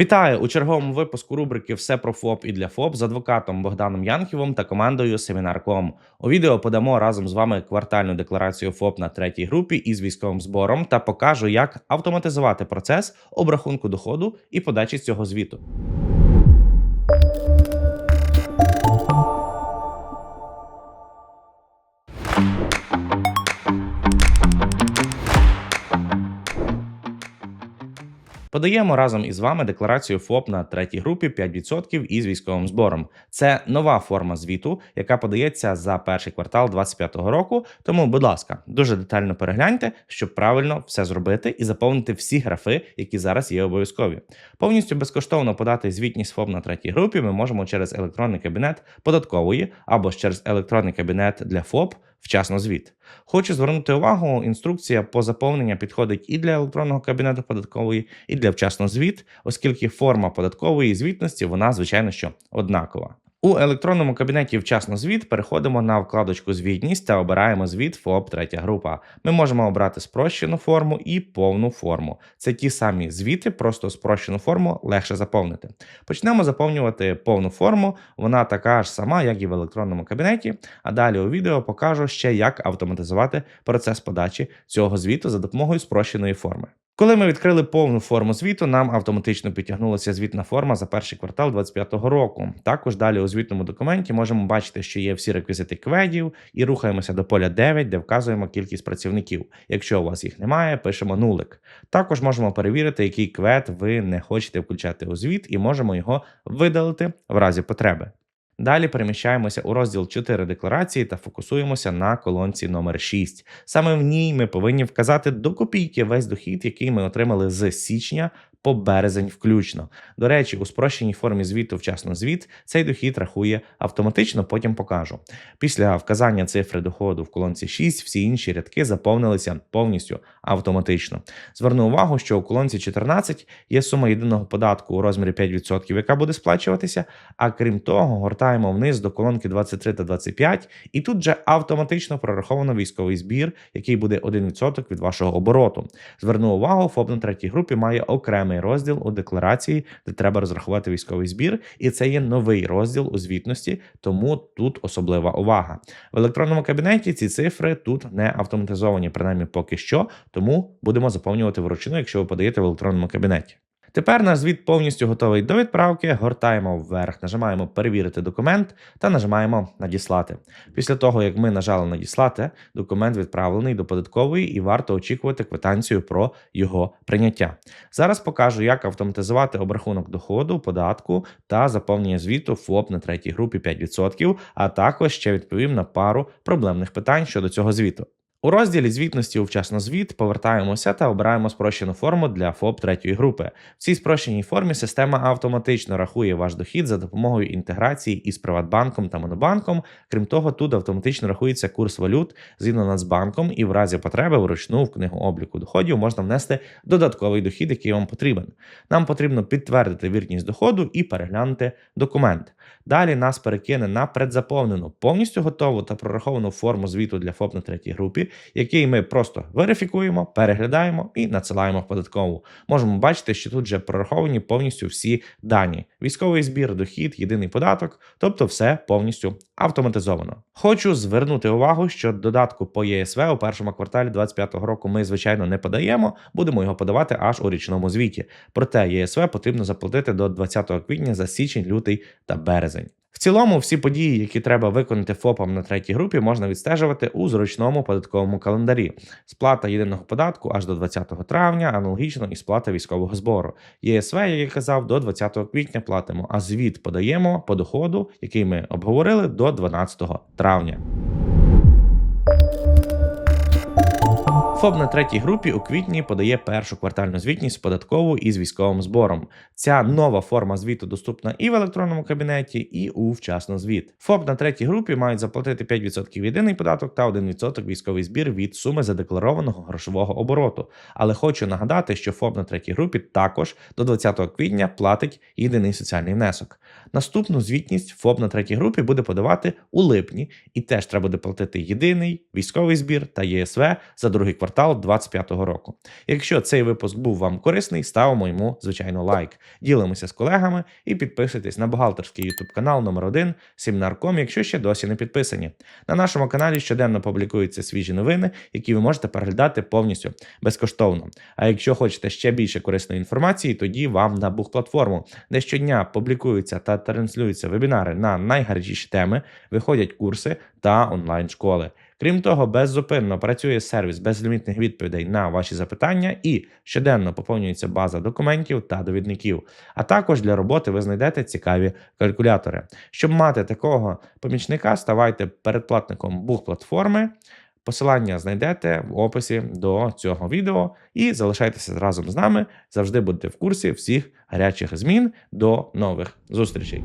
Вітаю у черговому випуску рубрики Все про ФОП і для ФОП з адвокатом Богданом Янківом та командою Семінар.ком. У відео подамо разом з вами квартальну декларацію ФОП на третій групі із військовим збором та покажу, як автоматизувати процес обрахунку доходу і подачі цього звіту. Подаємо разом із вами декларацію ФОП на третій групі 5% із військовим збором. Це нова форма звіту, яка подається за перший квартал 2025 року. Тому, будь ласка, дуже детально перегляньте, щоб правильно все зробити і заповнити всі графи, які зараз є обов'язкові. Повністю безкоштовно подати звітність ФОП на третій групі. Ми можемо через електронний кабінет податкової або через електронний кабінет для ФОП. Вчасно звіт. Хочу звернути увагу, інструкція по заповненню підходить і для електронного кабінету податкової, і для вчасно звіт, оскільки форма податкової звітності вона, звичайно, що однакова. У електронному кабінеті вчасно звіт переходимо на вкладочку Звітність та обираємо звіт ФОП третя група. Ми можемо обрати спрощену форму і повну форму. Це ті самі звіти, просто спрощену форму легше заповнити. Почнемо заповнювати повну форму. Вона така ж сама, як і в електронному кабінеті. А далі у відео покажу ще, як автоматизувати процес подачі цього звіту за допомогою спрощеної форми. Коли ми відкрили повну форму звіту, нам автоматично підтягнулася звітна форма за перший квартал 2025 року. Також далі у звітному документі можемо бачити, що є всі реквізити кведів, і рухаємося до поля 9, де вказуємо кількість працівників. Якщо у вас їх немає, пишемо нулик. Також можемо перевірити, який квед ви не хочете включати у звіт, і можемо його видалити в разі потреби. Далі переміщаємося у розділ 4 декларації та фокусуємося на колонці номер 6. Саме в ній ми повинні вказати до копійки весь дохід, який ми отримали з січня по березень включно. До речі, у спрощеній формі звіту вчасно звіт цей дохід рахує автоматично, потім покажу. Після вказання цифри доходу в колонці 6 всі інші рядки заповнилися повністю автоматично. Зверну увагу, що у колонці 14 є сума єдиного податку у розмірі 5%, яка буде сплачуватися. А крім того, гортаємо вниз до колонки 23 та 25, і тут же автоматично прораховано військовий збір, який буде 1% від вашого обороту. Зверну увагу, ФОП на третій групі має окремий розділ у декларації, де треба розрахувати військовий збір, і це є новий розділ у звітності, тому тут особлива увага. В електронному кабінеті ці цифри тут не автоматизовані, принаймні поки що, тому будемо заповнювати вручну, якщо ви подаєте в електронному кабінеті. Тепер наш звіт повністю готовий до відправки. Гортаємо вверх, нажимаємо перевірити документ та нажимаємо надіслати. Після того, як ми нажали надіслати, документ відправлений до податкової і варто очікувати квитанцію про його прийняття. Зараз покажу, як автоматизувати обрахунок доходу, податку та заповнення звіту ФОП на третій групі 5%, а також ще відповім на пару проблемних питань щодо цього звіту. У розділі звітності у вчасно звіт повертаємося та обираємо спрощену форму для ФОП третьої групи. В цій спрощеній формі система автоматично рахує ваш дохід за допомогою інтеграції із Приватбанком та Монобанком. Крім того, тут автоматично рахується курс валют згідно Нацбанком, і в разі потреби вручну в книгу обліку доходів можна внести додатковий дохід, який вам потрібен. Нам потрібно підтвердити вірність доходу і переглянути документ. Далі нас перекине на предзаповнену, повністю готову та прораховану форму звіту для ФОП на третій групі який ми просто верифікуємо, переглядаємо і надсилаємо в податкову. Можемо бачити, що тут вже прораховані повністю всі дані: військовий збір, дохід, єдиний податок, тобто все повністю автоматизовано. Хочу звернути увагу, що додатку по ЄСВ у першому кварталі 2025 року ми, звичайно, не подаємо, будемо його подавати аж у річному звіті. Проте ЄСВ потрібно заплатити до 20 квітня за січень, лютий та березень. Цілому, всі події, які треба виконати ФОПам на третій групі, можна відстежувати у зручному податковому календарі. Сплата єдиного податку аж до 20 травня, аналогічно і сплата військового збору. ЄСВ, як я казав, до 20 квітня платимо, а звіт подаємо по доходу, який ми обговорили, до 12 травня. ФОП на третій групі у квітні подає першу квартальну звітність податкову із військовим збором. Ця нова форма звіту доступна і в електронному кабінеті, і у вчасно звіт. ФОП на третій групі мають заплатити 5% єдиний податок та 1% військовий збір від суми задекларованого грошового обороту. Але хочу нагадати, що ФОП на третій групі також до 20 квітня платить єдиний соціальний внесок. Наступну звітність ФОП на третій групі буде подавати у липні, і теж треба буде платити єдиний військовий збір та ЄСВ за другий квартал квартал 2025 року. Якщо цей випуск був вам корисний, ставимо йому звичайно лайк. Ділимося з колегами і підписуйтесь на бухгалтерський YouTube канал номер 1 Сімнарком, якщо ще досі не підписані. На нашому каналі щоденно публікуються свіжі новини, які ви можете переглядати повністю безкоштовно. А якщо хочете ще більше корисної інформації, тоді вам на Бух-платформу, де щодня публікуються та транслюються вебінари на найгарячіші теми, виходять курси та онлайн-школи. Крім того, беззупинно працює сервіс безлімітних відповідей на ваші запитання і щоденно поповнюється база документів та довідників. А також для роботи ви знайдете цікаві калькулятори. Щоб мати такого помічника, ставайте передплатником Бух-платформи. Посилання знайдете в описі до цього відео і залишайтеся разом з нами. Завжди будете в курсі всіх гарячих змін. До нових зустрічей.